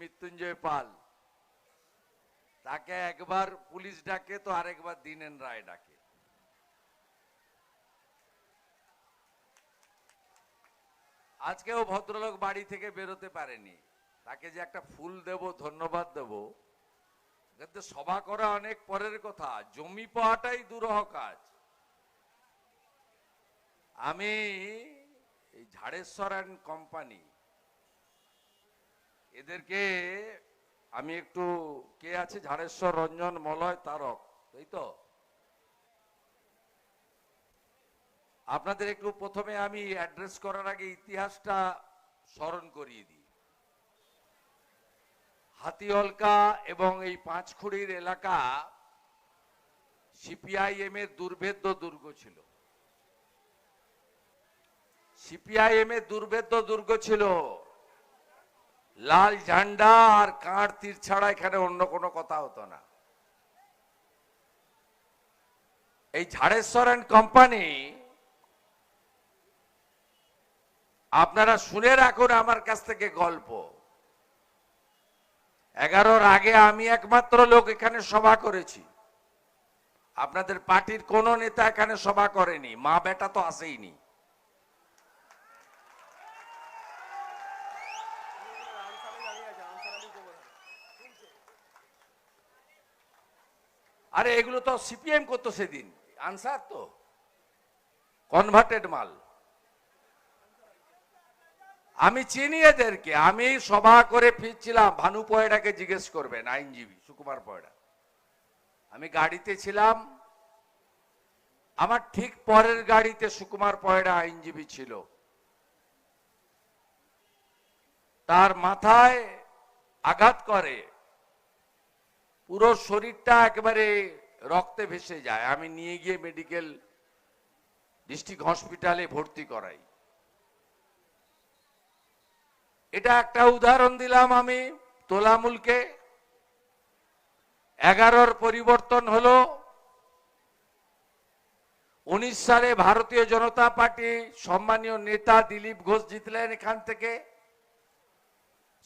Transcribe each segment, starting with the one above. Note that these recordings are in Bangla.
মৃত্যুঞ্জয় পাল। তাকে একবার পুলিশ ডাকে, তো আরেকবার দিনেন রায় ডাকে। আজকেও ভদ্রলোক বাড়ি থেকে বেরোতে পারেনি। তাকে যে একটা ফুল দেব, ধন্যবাদ দেব, কিন্তু সভা করা অনেক পরের কথা। জমি পাওয়াটাই দুরহ কাজ। আমি এই ঝাড়েশ্বর অ্যান্ড কোম্পানি এদেরকে আমি একটু কে আছে? ঝাড়েশ্বর, রঞ্জন, মলয়, তারক তাই তো? আপনাদের একটু প্রথমে আমি অ্যাড্রেস করার আগে ইতিহাসটা স্মরণ করিয়ে দিই। হাতিঅলকা এবং এই পাঁচখুড়ির এলাকা সিপিআইএম এর দুর্ভেদ্য দুর্গ ছিল। সিপিআইএম এর দুর্ভেদ্য দুর্গ ছিল লাল ঝান্ডা আর কাঁড় তীর ছাড়া এখানে অন্য কোনো কথা হতো না। এই ঝাড়েশ্বর অ্যান্ড কোম্পানি, আপনারা শুনে রাখুন আমার কাছ থেকে গল্প। এগারোর আগে আমি একমাত্র লোক এখানে সভা করেছি। আপনাদের পার্টির কোন নেতা এখানে সভা করেনি মা বেটা তো আসেইনি আরে, এগুলো তো সিপিএম করতো সেদিন। আনসার তো। কনভার্টেড মাল। আমি চিনি এদেরকে। আমি সভা করে ফিরছিলাম। ভানু পয়ডাকে জিজ্ঞেস করবেন, আইনজীবী, সুকুমার পয়ডা। আমি গাড়িতে ছিলাম। আমার ঠিক পরের গাড়িতে সুকুমার পয়ডা আইনজীবী ছিল। তার মাথায় আঘাত করে। পুরো শরীরটা একেবারে রক্তে ভেসে যায়। আমি নিয়ে গিয়ে মেডিকেল ডিস্ট্রিক্ট হসপিটালে ভর্তি করাই। এটা একটা উদাহরণ দিলাম আমি তোলামুলকে। এগারোর পরিবর্তন হলো, উনিশ সালে ভারতীয় জনতা পার্টি সম্মানীয় নেতা দিলীপ ঘোষ জিতলেন এখান থেকে।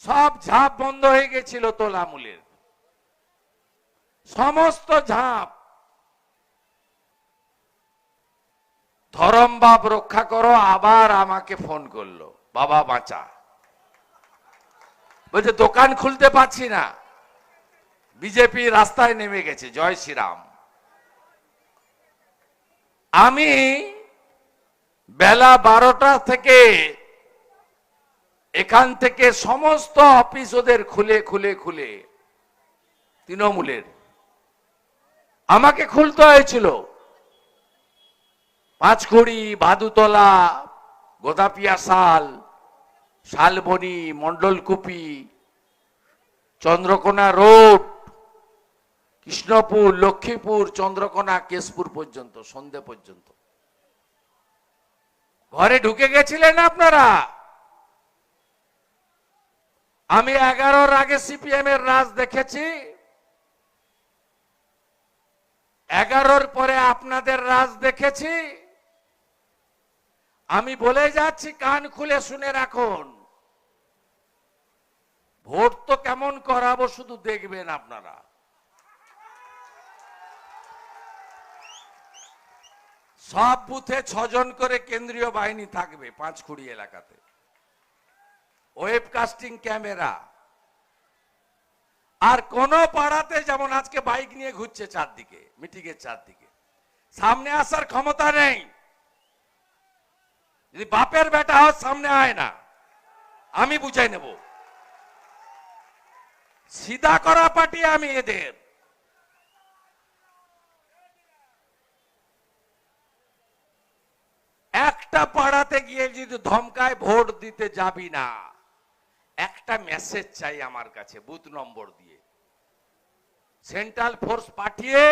সব ঝাঁপ বন্ধ হয়ে গেছিল তোলামুলের। সমস্ত ঝাঁপ। ধরম বাপ রক্ষা করো, আবার আমাকে ফোন করল, বাবা বাঁচা। বলছে, দোকান খুলতে পারছি না। বিজেপি রাস্তায় নেমে গেছে, জয় শ্রীরাম। আমি বেলা বারোটা থেকে এখান থেকে সমস্ত অফিস ওদের খুলে খুলে খুলে, তৃণমূলের। আমাকে খুলতে হয়েছিল। পাঁচখড়ি ভাদুতলা, গোদাপিয়া শাল শালবনি মন্ডলকুপি চন্দ্রকোনা রোড, কৃষ্ণপুর, লক্ষ্মীপুর, চন্দ্রকোনা, কেশপুর পর্যন্ত, সন্ধে পর্যন্ত। ঘরে ঢুকে গেছিলেন আপনারা? আমি এগারোর আগে সিপিএম এর রাজ দেখেছি। এগারোর পরে আপনাদের রাজ দেখেছি। আমি বলে যাচ্ছি, কান খুলে শুনে রাখুন। ভোট তো কেমন করাবো শুধু দেখবেন আপনারা। সব বুথে ছজন করে কেন্দ্রীয় বাহিনী থাকবে পাঁচখুড়ি এলাকাতে। Webcasting camera. আর কোন পাড়াতে যেমন আজকে বাইক নিয়ে ঘুরছে চারদিকে মিটিং এর চারদিকে, সামনে আসার ক্ষমতা নেই। যদি বাপের বেটা হয় সামনে আয় না, আমি বুঝাই নেব। সিধা করা পার্টি আমি এদের। একটা পাড়াতে গিয়ে যদি ধমকায় ভোট দিতে যাবি না একটা মেসেজ চাই আমার কাছে, বুথ নম্বর দিয়ে। সেন্ট্রাল ফোর্স পাঠিয়ে,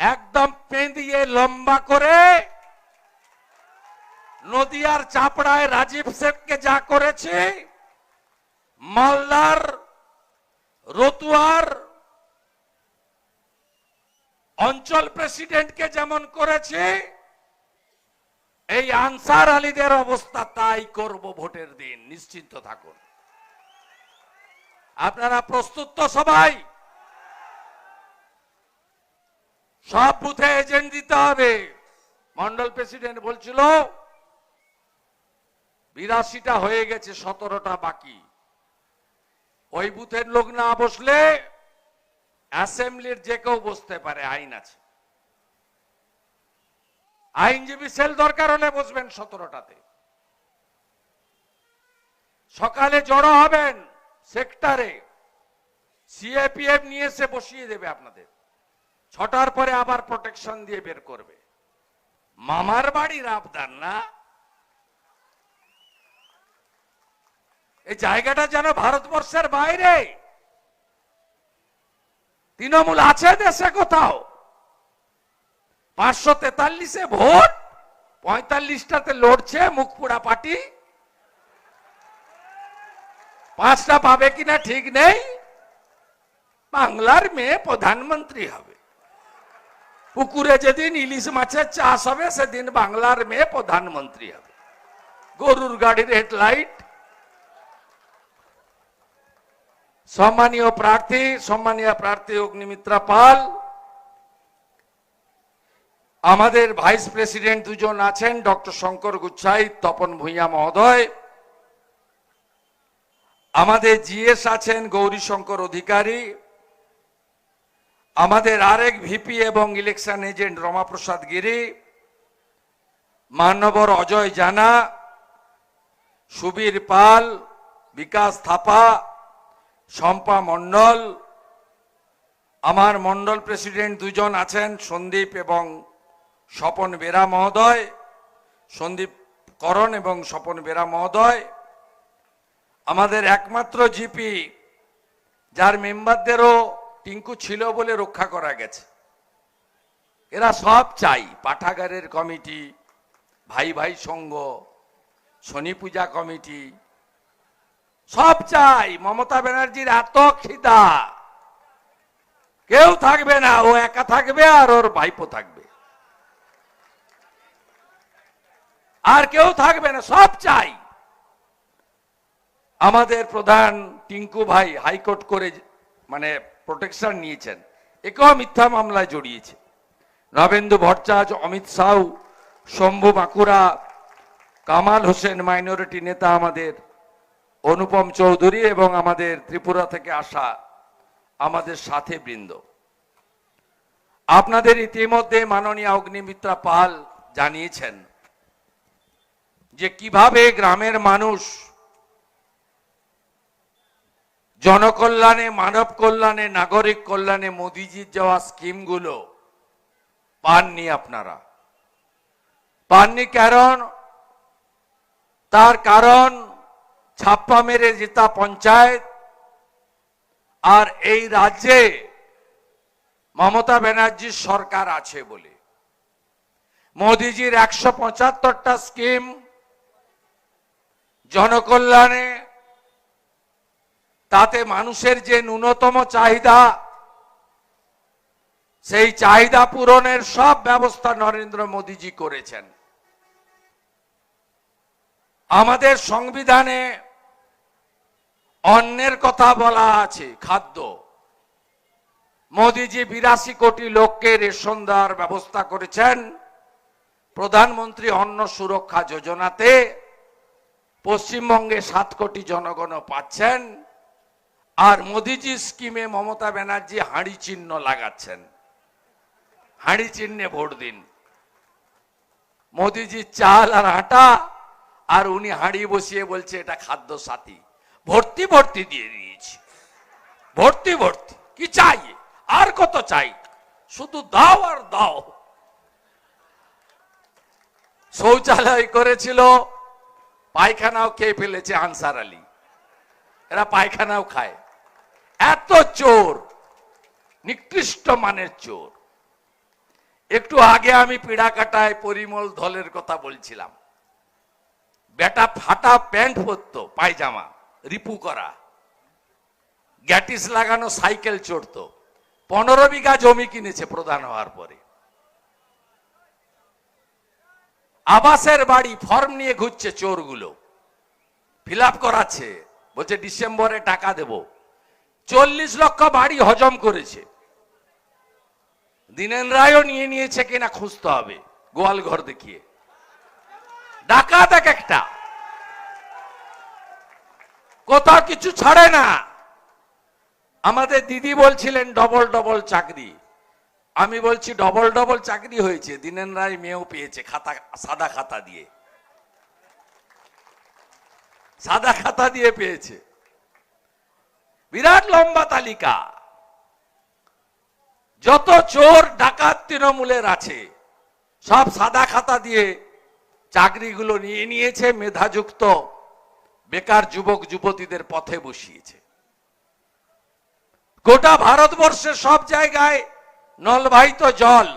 একদম পেঁদিয়ে লম্বা করে নদিয়ার চাপড়ায় রাজীব শেখকে যা করেছে, মালদার রতুয়ার অঞ্চল প্রেসিডেন্টকে যেমন করেছে, এই আনসার আলীদের অবস্থা তাই করব ভোটের দিন, নিশ্চিন্ত থাকুন। আপনারা প্রস্তুত তো সবাই? সব বুথে এজেন্ট দিতে হবে। মন্ডল প্রেসিডেন্ট বলছিল, বিরাশিটা হয়ে গেছে, সতেরোটা বাকি। ওই বুথের লোক না বসলে অ্যাসেম্বলির যে কেউ বসতে পারে, আইন আছে। আইনজীবী সেল দরকার হলে বসবেন সতেরোটাতে। সকালে জড়ো হবেন। সেক্টরে সিএপিএফ নিয়ে এসে বসিয়ে দেবে আপনাদের। ছটার পরে আবার প্রোটেকশন দিয়ে বের করবে। মামার বাড়ির আবদার না? এই জায়গাটা যেন ভারতবর্ষের বাইরে। তৃণমূল আছে দেশে কোথাও? পাঁচশো তেতাল্লিশে ভোট, পঁয়তাল্লিশটাতে লড়ছে মুখপুরা পার্টি। পাঁচটা পাবে কিনা ঠিক নেই। বাংলার মেয়ে প্রধানমন্ত্রী হবে। পুকুরে যেদিন ইলিশ মাছের চাষ হবে, সেদিন বাংলার মেয়ে প্রধানমন্ত্রী হবে। গরুর গাড়ির হেডলাইট। সম্মানীয় প্রার্থী সম্মানীয় প্রার্থী অগ্নিমিত্রা পাল। আমাদের ভাইস প্রেসিডেন্ট দুজন আছেন, ডক্টর শঙ্কর গুচ্ছাই, তপন ভূঁইয়া মহোদয়। আমাদের জিএস আছেন গৌরী শঙ্কর অধিকারী, আমাদের আরেক ভিপি এবং ইলেকশন এজেন্ট রমাপ্রসাদ গিরি, মান্যবর অজয় জানা, সুবীর পাল, বিকাশ থাপা, শম্পা মণ্ডল, আমার মণ্ডল প্রেসিডেন্ট দুজন আছেন, সন্দীপ এবং স্বপন বেরা মহোদয়, সন্দীপ করণ এবং স্বপন বেরা মহোদয় আমাদের একমাত্র জিপি, যার মেম্বারদেরও টিঙ্কু ছিল বলে রক্ষা করা গেছে। এরা সব চাই, পাঠাগারের কমিটি, ভাই ভাই সংঘ শনি পূজা কমিটি, সব চাই। মমতা ব্যানার্জির এত খিদা। কেউ থাকবে না, ও একা থাকবে আর ওর ভাইপো থাকবে। আর কেউ থাকবে না, সব চাই। আমাদের প্রধান টিঙ্কু ভাই হাইকোর্ট করে মানে প্রোটেকশন নিয়েছেন। একেও মিথ্যা মামলায় জড়িয়েছে। নবেন্দু ভট্টাচ অমিত সাউ শম্ভু বাঁকুড়া, কামাল হোসেন মাইনরিটি নেতা আমাদের অনুপম চৌধুরী এবং আমাদের ত্রিপুরা থেকে আসা আমাদের সাথে বৃন্দ। আপনাদের ইতিমধ্যে মাননীয় অগ্নিমিত্রা পাল জানিয়েছেন যে কীভাবে গ্রামের মানুষ জনকল্যাণে, মানব কল্যাণে, নাগরিক কল্যাণে মোদিজির যাওয়া স্কিমগুলো পাননি আপনারা। পাননি কারণ, তার কারণ ছাপ্পা মেরে জেতা পঞ্চায়েত, আর এই রাজ্যে মমতা ব্যানার্জির সরকার আছে বলে। মোদিজির একশো পঁচাত্তরটা স্কিম জনকল্যাণে তাতে মানুষের যে ন্যূনতম চাহিদা, সেই চাহিদা পূরণের সব ব্যবস্থা নরেন্দ্র মোদীজি করেছেন। আমাদের সংবিধানে অন্যের কথা বলা আছে, খাদ্য। মোদিজি বিরাশি কোটি লোককে রেশন দেওয়ার ব্যবস্থা করেছেন। প্রধানমন্ত্রী অন্ন সুরক্ষা যোজনাতে পশ্চিমবঙ্গে সাত কোটি জনগণ পাচ্ছেন। আর মোদিজি স্কিমে মমতা ব্যানার্জি হাঁড়ি চিহ্ন লাগাচ্ছেন। হাঁড়ি চিহ্নে ভোট দিন। মোদিজি চাল আর আটা, আর উনি হাঁড়ি বসিয়ে বলছে এটা খাদ্য সাথী। ভর্তি ভর্তি দিয়ে দিয়েছি। ভর্তি ভর্তি। কি চাই? আর কত চাই? শুধু দাও আর দাও। শৌচালয় করেছিল, পায়খানাও খেয়ে ফেলেছে আনসার আলী। এরা পায়খানাও খায়। এত চোর, নিকৃষ্ট মানের চোর। একটু আগে আমি পিড়া কাটায় পরিমল ধলের কথা বলছিলাম। বেটা ফাটা প্যান্ট পরতো, পায়জামা, রিপু করা। গ্যাটিস লাগানো সাইকেল চড়তো। পনেরো বিঘা জমি কিনেছে প্রধান হওয়ার পরে। আবাসের বাড়ি ফর্ম নিয়ে ঘুরছে চোরগুলো। ফিল আপ করাচ্ছে। বলছে, ডিসেম্বরে টাকা দেব। চল্লিশ লক্ষ বাড়ি হজম করেছে। দিনেন রায়ও নিয়ে নিয়েছে কিনা খুঁজতে হবে, গোয়াল ঘর দেখিয়ে। ডাকাত এক একটা। কোথাও কিছু ছাড়ে না। আমাদের দিদি বলছিলেন, ডবল ডবল চাকরি। আমি বলছি, ডবল ডবল চাকরি হয়েছে। দিনেন রায় মেয়েও পেয়েছে খাতা, সাদা খাতা দিয়ে। সাদা খাতা দিয়ে পেয়েছে। বিরাট লম্বা তালিকা। যত চোর, ডাকাত তৃণমূলের আছে, সব সাদা খাতা দিয়ে চাকরিগুলো নিয়ে নিয়েছে, মেধাযুক্ত, বেকার যুবক, যুবতীদের পথে বসিয়েছে। গোটা ভারতবর্ষের সব জায়গায় নলবাহিত জল।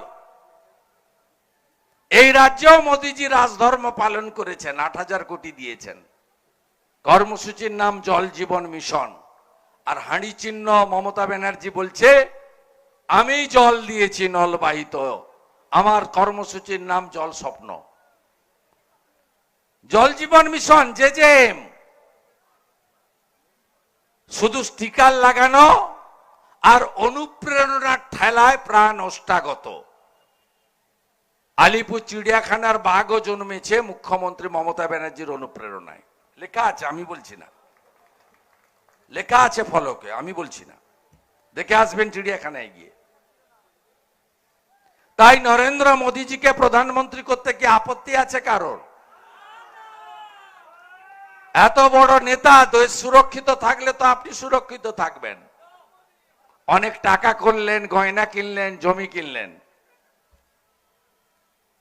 এই রাজ্যেও মোদিজি রাজধর্ম পালন করেছেন, আট হাজার কোটি দিয়েছেন। কর্মসূচির নাম জল জীবন মিশন। আর হাঁড়ি চিহ্ন মমতা ব্যানার্জি বলছে, আমি জল দিয়েছি নলবাহিত আমার কর্মসূচির নাম জল স্বপ্ন। জল জীবন মিশন, যে যে শুধু স্টিকার লাগানো আর অনুপ্রেরণার ঠেলায় প্রাণ অষ্টাগত। আলিপুর চিড়িয়াখানার বাঘও জন্মেছে মুখ্যমন্ত্রী মমতা ব্যানার্জির অনুপ্রেরণায়। লেখা আছে, আমি বলছি না। লেখা আছে ফলকে, আমি বলছি না। দেখে আসবেন চিড়িয়াখানায় গিয়ে। তাই নরেন্দ্র মোদীজিকে প্রধানমন্ত্রী করতে কি আপত্তি আছে কারোর? এত বড় নেতা দেশ সুরক্ষিত থাকলে তো আপনি সুরক্ষিত থাকবেন। অনেক টাকা করলেন, গয়না কিনলেন, জমি কিনলেন।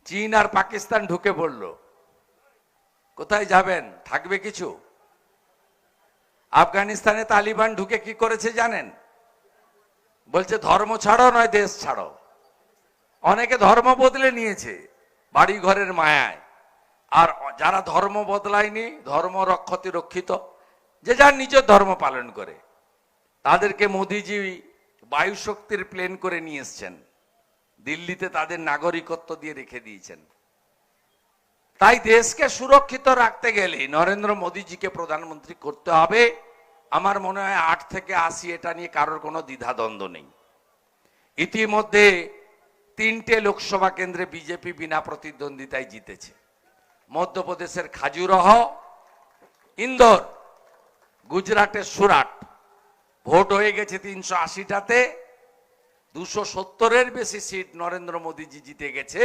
চীন আর পাকিস্তান ঢুকে পড়ল। কোথায় যাবেন? থাকবে কিছু? আফগানিস্তানে তালিবান ঢুকে কি করেছে জানেন? বলছে ধর্ম ছাড়ো নয়, দেশ ছাড়ো অনেকে ধর্ম বদলে নিয়েছে বাড়ি ঘরের মায়ায়। আর যারা ধর্ম বদলায়নি, ধর্ম রক্ষতি রক্ষিত, যে যার নিজের ধর্ম পালন করে, তাদেরকে মোদিজি বায়ু শক্তির প্লেন করে নিয়ে এসছেন। দিল্লিতে তাদের নাগরিকত্ব দিয়ে রেখে দিয়েছেন। তাই দেশকে সুরক্ষিত রাখতে গেলে নরেন্দ্র মোদীজিকে প্রধানমন্ত্রী করতে হবে। আমার মনে হয় আট থেকে আশি এটা নিয়ে কারোর কোনো দ্বিধাদ্বন্দ্ব নেই। ইতিমধ্যে তিনটে লোকসভা কেন্দ্রে বিজেপি বিনা প্রতিদ্বন্দ্বিতায় জিতেছে। মধ্যপ্রদেশের খাজুরহ, ইন্দোর, গুজরাটের সুরাট। ভোট হয়ে গেছে তিনশো আশিটাতে। দুশো সত্তরের বেশি সিট নরেন্দ্র মোদীজি জিতে গেছে।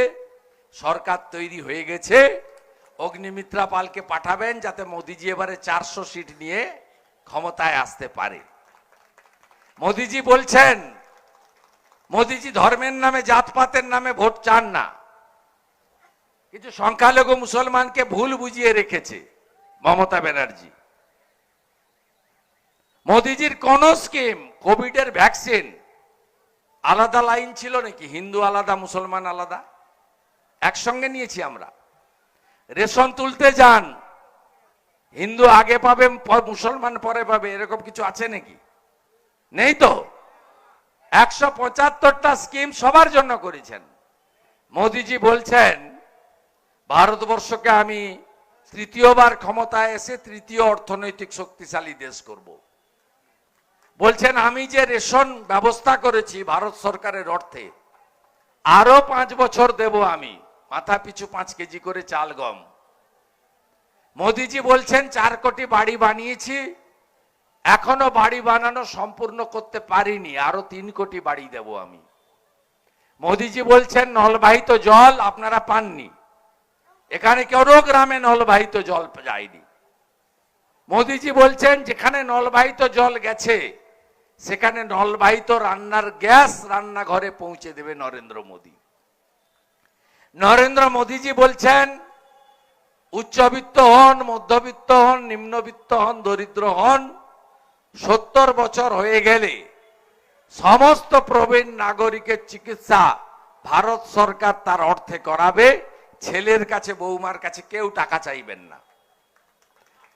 সরকার তৈরি হয়ে গেছে। অগ্নিমিত্রা পালকে পাঠাবেন যাতে মোদিজি এবারে চারশো সিট নিয়ে ক্ষমতায় আসতে পারে। মোদিজি বলছেন, মোদিজি ধর্মের নামে, জাতপাতের নামে ভোট চান না। কিছু সংখ্যালঘু মুসলমানকে ভুল বুঝিয়ে রেখেছে মমতা ব্যানার্জি। মোদিজির কোন স্কিম, কোভিডের ভ্যাকসিন, আলাদা লাইন ছিল নাকি? হিন্দু আলাদা, মুসলমান আলাদা? একসঙ্গে নিয়েছি আমরা। রেশন তুলতে যান। হিন্দু আগে পাবে মুসলমান পরে পাবে, এরকম কিছু আছে নাকি? নেই তো? একশো পঁচাত্তরটা স্কিম সবার জন্য করেছেন। মোদিজি বলছেন, ভারতবর্ষকে আমি তৃতীয়বার ক্ষমতায় এসে তৃতীয় অর্থনৈতিক শক্তিশালী দেশ করব। বলছেন, আমি যে রেশন ব্যবস্থা করেছি ভারত সরকারের অর্থে আরও পাঁচ বছর দেব আমি। মাথা পিছু পাঁচ কেজি করে চাল গম। মোদিজি বলছেন, চার কোটি বাড়ি বানিয়েছি, এখনও বাড়ি বানানো সম্পূর্ণ করতে পারিনি, আরও তিন কোটি বাড়ি দেব আমি। মোদিজি বলছেন, নলবাহিত জল আপনারা পাননি। এখানে কোনো গ্রামে নলবাহিত জল যায়নি। মোদিজি বলছেন, যেখানে নলবাহিত জল গেছে, সেখানে নলবাহিত রান্নার গ্যাস রান্নাঘরে পৌঁছে দেবে নরেন্দ্র মোদী। নরেন্দ্র মোদীজি বলছেন, উচ্চবিত্ত হন, মধ্যবিত্ত হন, নিম্নবিত্ত হন, দরিদ্র হন, সত্তর বছর হয়ে গেলে সমস্ত প্রবীণ নাগরিকের চিকিৎসা ভারত সরকার তার অর্থে করাবে, ছেলের কাছে, বৌমার কাছে কেউ টাকা চাইবেন না।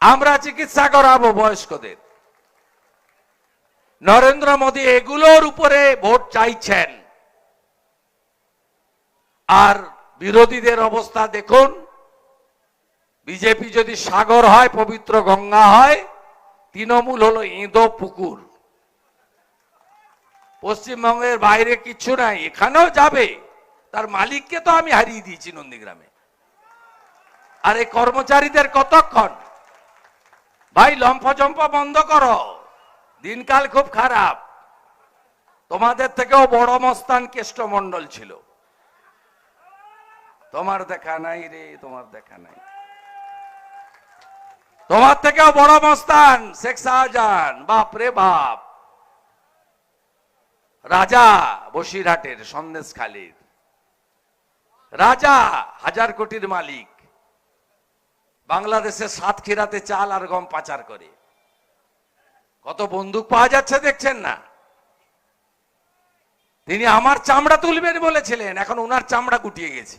আমরা চিকিৎসা করাবো বয়স্কদের। নরেন্দ্র মোদী এগুলোর উপরে ভোট চাইছেন। আর বিরোধীদের অবস্থা দেখুন। বিজেপি যদি সাগর হয়, পবিত্র গঙ্গা হয়, তৃণমূল হলো ইঁদো পুকুর। পশ্চিমবঙ্গের বাইরে কিচ্ছু নাই, এখানেও যাবে। তার মালিককে তো আমি হারিয়ে দিয়েছি নন্দীগ্রামে। আর এই কর্মচারীদের কতক্ষণ? ভাই লম্ফজম্প বন্ধ করো। দিনকাল খুব খারাপ। তোমাদের থেকেও বড় মস্তান কেষ্টমণ্ডল ছিল। তোমার দেখা নাই রে, তোমার দেখা নাই। তোমার থেকেও বড় মস্তান শেখ শাহজাহান, বাপ রে বাপ। রাজা বসিরহাটের সন্দেশ খালির রাজা হাজার কোটির মালিক। বাংলাদেশের সাতক্ষীরাতে চাল আর গম পাচার করে। কত বন্দুক পাওয়া যাচ্ছে দেখছেন না? তিনি আমার চামড়া তুলবেন বলেছিলেন, এখন ওনার চামড়া গুটিয়ে গেছে।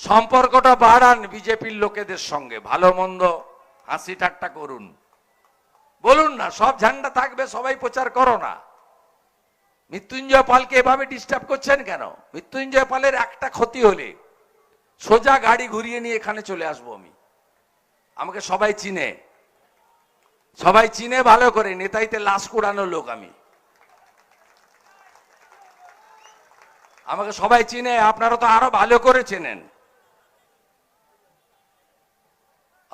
সম্পর্কটা বাড়ান বিজেপির লোকেদের সঙ্গে, ভালো মন্দ হাসি ঠাট্টা করুন। বলুন না, সব ঝান্ডা থাকবে, সবাই প্রচার করো না। মৃত্যুঞ্জয় পালকে এভাবে ডিস্টার্ব করছেন কেন? মৃত্যুঞ্জয় পালের একটা ক্ষতি হলে সোজা গাড়ি ঘুরিয়ে নিয়ে এখানে চলে আসব আমি। আমাকে সবাই চিনে। সবাই চিনে ভালো করে, নেতাইতে লাশ কুড়ানো লোক আমি। আমাকে সবাই চিনে, আপনারা তো আরও ভালো করে চেনেন।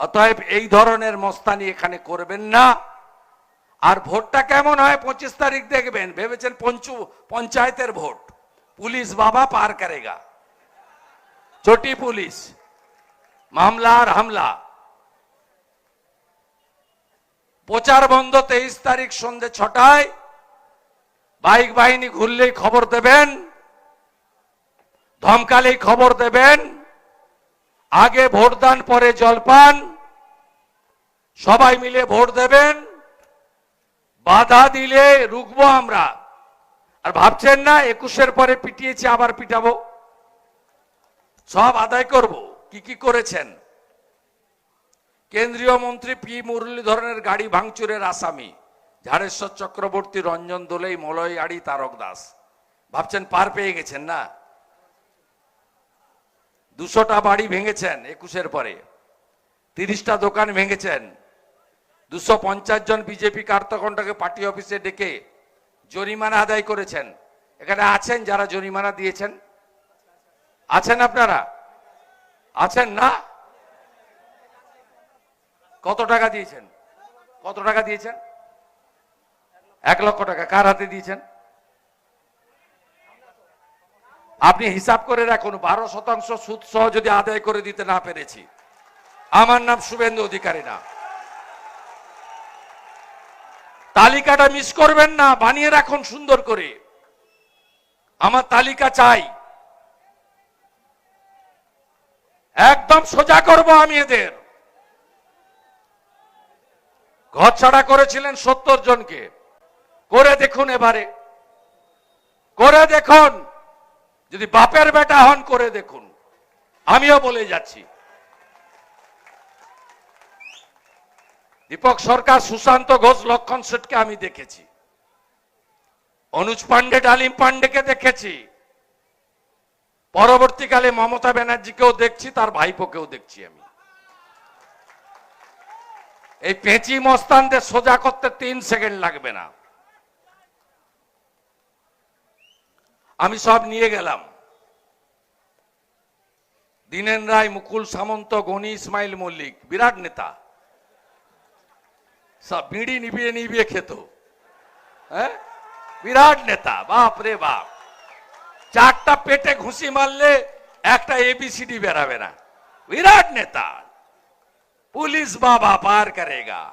অতএব এই ধরনের মস্তানি এখানে করবেন না। আর ভোটটা কেমন হয় পঁচিশ তারিখ দেখবেন, ভেবেছেন পঞ্চু, পঞ্চায়েতের ভোট। পুলিশ বাবা পার করেগা। চটি পুলিশ। মামলা আর হামলা। প্রচার বন্ধ তেইশ তারিখ সন্ধে ছটায়। বাইক বাহিনী ঘুরলেই খবর দেবেন। ধমকালেই খবর দেবেন। আগে ভোটদান, পরে জলপান। সবাই মিলে ভোট দেবেন। বাধা দিলে রুখবো আমরা। আর ভাবছেন না, একুশের পরে পিটিয়েছি, আবার পিটাবো? সব আদায় করব। কি কি করেছেন? কেন্দ্রীয় মন্ত্রী পি মুরলীধরনের গাড়ি ভাঙচুরের আসামি। ঝাড়েশ্বর চক্রবর্তী, রঞ্জন দোলেই, মলয় আড়ি, তারক দাস। ভাবছেন পার পেয়ে গেছেন না? দুশোটা বাড়ি ভেঙেছেন একুশের পরে। তিরিশটা দোকান ভেঙেছেন। দুশো পঞ্চাশ জন বিজেপি কার্তকণ্ঠকে পার্টি অফিসে ডেকে জরিমানা আদায় করেছেন। এখানে আছেন যারা জরিমানা দিয়েছেন? আছেন আপনারা? আছেন না? কত টাকা দিয়েছেন? কত টাকা দিয়েছেন? এক লক্ষ টাকা। কার হাতে দিয়েছেন? আপনি হিসাব করে রাখুন, বারো শতাংশ সুদ সহ যদি আদায় করে দিতে না পেরেছি। আমার নাম শুভেন্দু অধিকারী না। তালিকাটা মিস করবেন না, বানিয়ে রাখুন সুন্দর করে। আমার তালিকা চাই। একদম সোজা করব আমি এদের। ঘর ছাড়া করেছিলেন সত্তর জনকে। করে দেখুন এবারে। করে দেখুন। যদি বাপের বেটা হন, করে দেখুন। আমিও বলে যাচ্ছি। দীপক সরকার সুশান্ত ঘোষ, লক্ষণ শেঠকে আমি দেখেছি। অনুজ পান্ডে ডালিম পান্ডেকে দেখেছি। পরবর্তীকালে মমতা ব্যানার্জিকেও দেখছি, তার ভাইপোকেও দেখছি আমি। এই পেঁচি মস্তানদের সোজা করতে তিন সেকেন্ড লাগবে না। আমি সব নিয়ে গেলাম। দীনেন রায়, মুকুল সামন্ত, গনি, ইসমাইল মল্লিক, বিরাট নেতা। সব বিড়ি নিবিয়ে নিবিয়ে খেত। হ্যাঁ? বিরাট নেতা, বাপ রে বাপ। চারটা পেটে ঘুষি মারলে একটা এবিসিডি বেরাবে না। বিরাট নেতা। পুলিশ বাবা পার করেগা।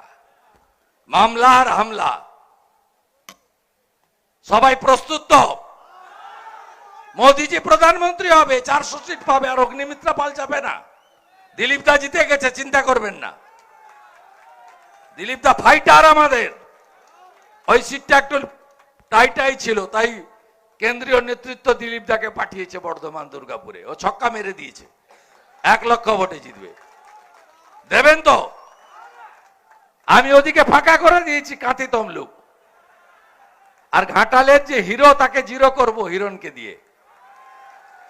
মামলার হামলা। সবাই প্রস্তুত তো? মোদিজি প্রধানমন্ত্রী হবে, চারশো সিট পাবে আর অগ্নিমিত্রা পাল যাবে না। দিলীপ দা জিতে গেছে, চিন্তা করবেন না। দিলীপ দা ফাইটার আমাদের। ওই সিটটা একটু টাইটাই ছিল, তাই কেন্দ্রীয় নেতৃত্ব দিলীপ দাকে পাঠিয়েছে বর্ধমান দুর্গাপুরে। ও ছক্কা মেরে দিয়েছে। এক লক্ষ ভোটে জিতবে। দেবেন তো? আমি ওদিকে ফাঁকা করে দিয়েছি, কাঁথি তমলুক। আর ঘাটালের যে হিরো, তাকে জিরো করব হিরণকে দিয়ে।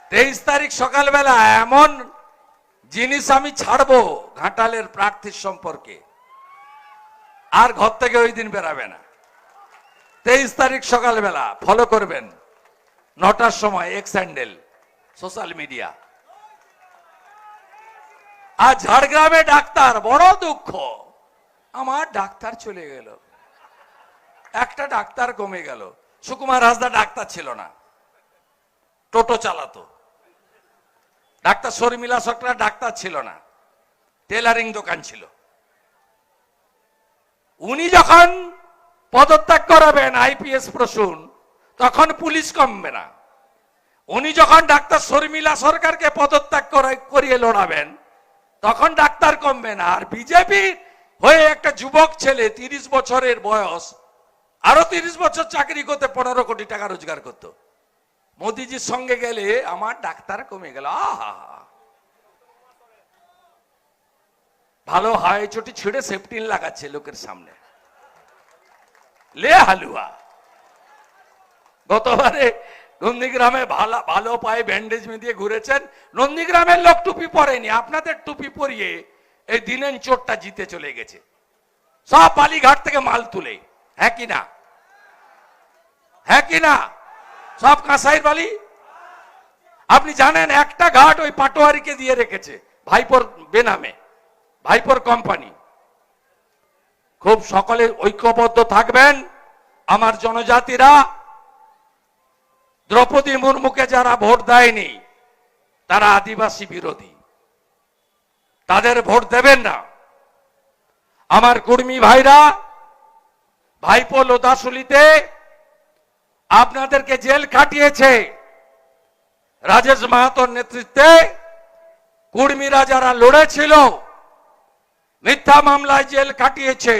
তেইশ তারিখ সকালবেলা এমন জিনিস আমি ছাড়বো ঘাটালের প্রার্থীর সম্পর্কে। আর ঘর থেকে ওই দিন বেরাবে না। তেইশ তারিখ সকালবেলা ফলো করবেন। নটার সময় এক্স হ্যান্ডেল সোশ্যাল মিডিয়া আর ঝাড়গ্রামে ডাক্তার, বড় দুঃখ। আমার ডাক্তার চলে গেল। একটা ডাক্তার কমে গেল। সুকুমার হাসদা ডাক্তার ছিল না। টোটো চালাতো। ডাক্তার শর্মিলা সরকার ডাক্তার ছিল না। টেলারিং দোকান ছিল। উনি যখন পদত্যাগ করাবেন আইপিএস প্রসূন, তখন পুলিশ কমবে না। উনি যখন ডাক্তার শর্মিলা সরকারকে পদত্যাগ করা- করিয়ে লড়াবেন, তখন ডাক্তার কমবে না। আর বিজেপি হয়ে একটা যুবক ছেলে, তিরিশ বছরের বয়স, আরও তিরিশ বছর চাকরি করতে পনেরো কোটি টাকা রোজগার করত। মোদিজির সঙ্গে গেলে আমার ডাক্তার কমে গেল। আহা! ভালো হাই চটি ছিঁড়ে সেফটিন লাগাচ্ছে লোকের সামনে। লে হালুয়া। গতবারে নন্দীগ্রামে ভালো ভালো পায়ে ব্যান্ডেজ দিয়ে ঘুরেছেন, নন্দীগ্রামের লোক টুপি পরেনি, আপনাদের টুপি পরিয়ে এই দিনেন চোরটা জিতে চলে গেছে। সব বালিঘাট থেকে মাল তুলে হ্যাঁ কি না? হ্যাঁ কি না? সব কাঁসাইয়ের বালি? আপনি জানেন একটা ঘাট ওই পাটোয়ারিকে দিয়ে রেখেছে, ভাইপোর বেনামে। ভাইপোর কোম্পানি। খুব সকলে ঐক্যবদ্ধ থাকবেন। আমার জনজাতিরা, দ্রৌপদী মুর্মুকে যারা ভোট দেয়নি, তারা আদিবাসী বিরোধী। তাদের ভোট দেবেন না। আমার কুর্মী ভাইরা, ভাইপো লোদাসুলিতে আপনাদেরকে জেল খাটিয়েছে। রাজেশ মাহাতোর নেতৃত্বে কুর্মীরা যারা লড়েছিল মিথ্যা মামলায় জেল কাটিয়েছে।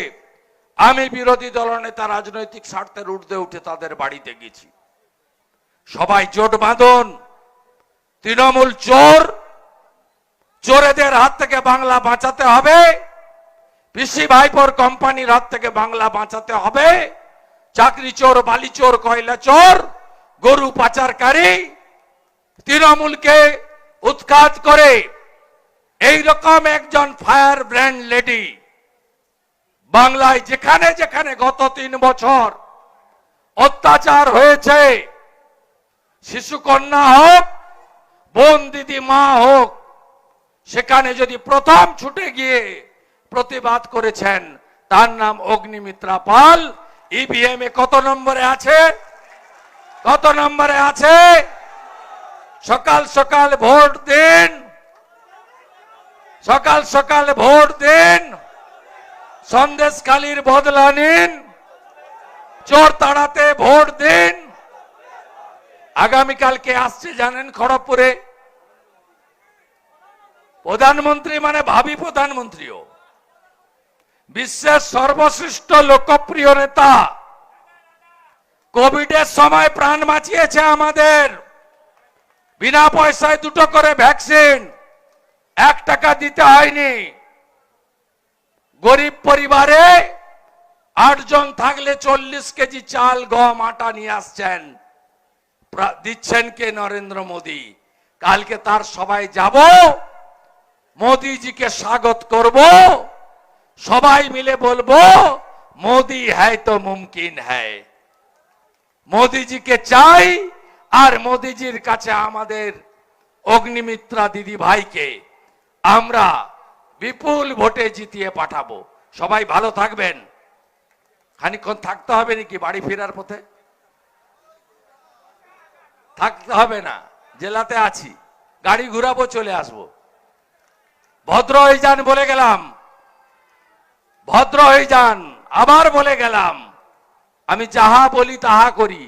আমি বিরোধী দলনেতা রাজনৈতিক স্বার্থের ঊর্ধ্বে উঠে তাদের বাড়িতে গেছি। সবাই জোট বাঁধন, তৃণমূল চোর, চোরেদের হাত থেকে বাংলা বাঁচাতে হবে, পিসি ভাইপোর কোম্পানির হাত থেকে বাংলা বাঁচাতে হবে, চাকরি চোর, বালি চোর, কয়লা চোর, গরু পাচারকারী, তৃণমূলকে উৎখাত করে এই রকম একজন ফায়ার ব্র্যান্ড লেডি বাংলায় যেখানে যেখানে গত তিন বছর অত্যাচার হয়েছে শিশু কন্যা হোক, বোন দিদি, মা হোক, সেখানে যদি প্রথম ছুটে গিয়ে প্রতিবাদ করেছেন, তার নাম অগ্নিমিত্রা পাল। ইভিএম এ কত নম্বরে আছে? কত নম্বরে আছে? সকাল সকাল ভোট দিন। সকাল সকাল ভোট দিন। সন্দেশখালীর বদলা নিন। চোর তাড়াতে ভোট দিন। আগামীকালকে আসছে জানেন খড়গপুরে। প্রধানমন্ত্রী মানে ভাবি প্রধানমন্ত্রীও। বিশ্বের সর্বশ্রেষ্ঠ লোকপ্রিয় নেতা। কোভিডের সময় প্রাণ বাঁচিয়েছে আমাদের। বিনা পয়সায় দুটো করে ভ্যাকসিন। এক টাকা দিতে হয়নি। গরিব পরিবারে আটজন থাকলে চল্লিশ কেজি চাল, গম, আটা নিয়ে আসছেন। দিচ্ছেন কে নরেন্দ্র মোদী? কালকে তার সবাই যাব। মোদীজিকে স্বাগত করব। সবাই মিলে বলব, মোদি হ্যায় তো মুমকিন হ্যায়। মোদিজিকে চাই আর মোদিজির কাছে আমাদের অগ্নিমিত্রা দিদি ভাইকে আমরা বিপুল ভোটে জিতিয়ে পাঠাবো। সবাই ভালো থাকবেন। খানিক্ষণ থাকতে হবে নাকি বাড়ি ফেরার পথে? থাকতে হবে না, জেলাতে আছি। গাড়ি ঘুরাবো, চলে আসব। ভদ্র হয়ে যান বলে গেলাম। ভদ্র হয়ে যান, আবার বলে গেলাম। আমি যাহা বলি তাহা করি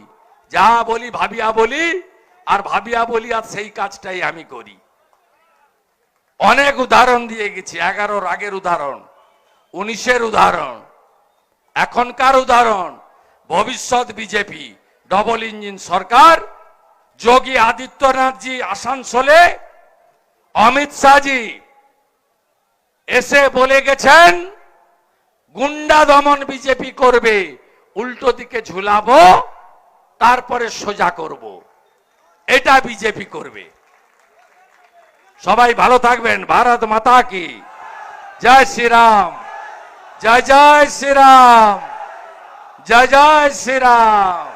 যাহা বলি ভাবিয়া বলি, আর ভাবিয়া বলি আর সেই কাজটাই আমি করি। অনেক উদাহরণ দিয়ে গেছি, এগারোর আগের উদাহরণ, উনিশের উদাহরণ, এখনকার উদাহরণ, ভবিষ্যৎ বিজেপি, ডবল ইঞ্জিন সরকার, যোগী আদিত্যনাথজি আসানসোলে, অমিত শাহজি এসে বলে গেছেন, গুন্ডা দমন বিজেপি করবে, উল্টো দিকে ঝুলাবো, তারপরে সোজা করব। এটা বিজেপি করবে। সবাই ভালো থাকবেন। ভারত মাতা কি। জয় শ্রীরাম। জয় জয় শ্রীরাম। জয় জয় শ্রীরাম।